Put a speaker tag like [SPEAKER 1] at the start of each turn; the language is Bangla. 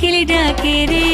[SPEAKER 1] কোকিল ডাকে রে